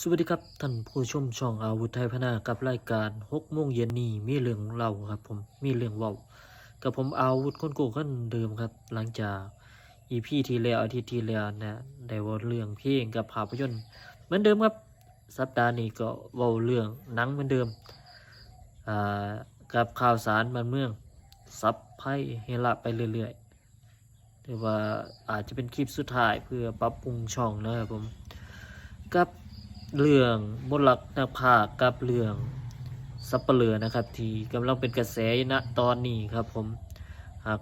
สวัสดีครับท่านผู้ชมช่องอาวุธไทยพนากับรายการหกโมงเย็นนี้มีเรื่องเล่าครับ ผมมีเรื่องเว้ากับผมอาวุธคนโกคนเดิมครับ หลังจากอีพีที่แล้วอาทิตย์ที่แล้วนะได้ว่าเรื่องเพลงกับภาพยนตร์เหมือนเดิมครับ สัปดาห์นี้ก็เว้าเรื่องหนังเหมือนเดิมอ่ากับข่าวสารบ้านเมืองซับไพ่เฮละไปเรื่อยๆหรือว่าอาจจะเป็นคลิปสุดท้ายเพื่อปรับปรุงช่องนะครับผมกับ เรื่องมนต์รักนักพาคกับเรื่องสับเปลือนะครับ ที่กำลังเป็นกระแสณตอนนี้ครับผมหาก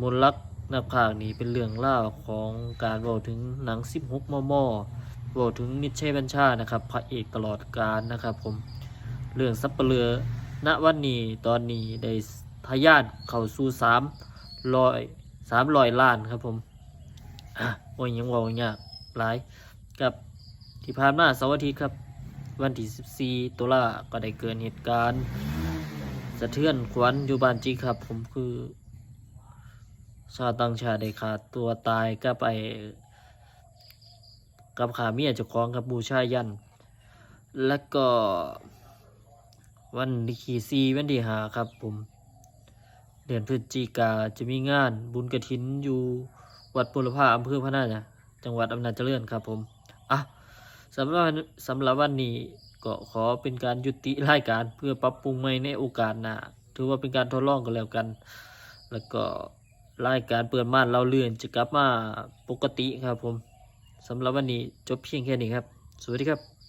มนต์รักนักพากนี่เป็นเรื่องเล่าของการเว้าถึงหนัง 16 มมเว้าถึงมิตรชัยบัญชานะครับพระเอกตลอดกาลนะครับผมเรื่องสับเปลือณวันนี้ตอนนี้ได้ทะยานเข้าสู่3ร้อย300ล้านครับผมอะโอ้ยยังว้ายากหลายกับ ที่ผ่านมาเสาร์อาทิตย์ครับ วันที่14ตุลาก็ได้เกิดเหตุการณ์สะเทือนขวัญอยู่บ้านจีครับ ผมคือ ชาวต่างชาติได้ขาดตัวตายกับไปกับขาเมียเจ้าของกับบูชายัน แล้วก็วันที่สี่วันที่หาครับผม เดือนพฤศจิกาจะมีงานบุญกระถินอยู่วัดปุรพาอำเภอพะนานะจังหวัดอำนาจเจริญครับผม อะ สำหรับสำหรับวันนี้ก็ขอเป็นการยุติรายการเพื่อปรับปรุงใหม่ในโอกาสหน้าถือว่าเป็นการทดลองกันแล้วกัน แล้วก็รายการเปิดม่านเราเลื่อนจะกลับมาปกติครับผมสำหรับวันนี้จบเพียงแค่นี้ครับ สวัสดีครับ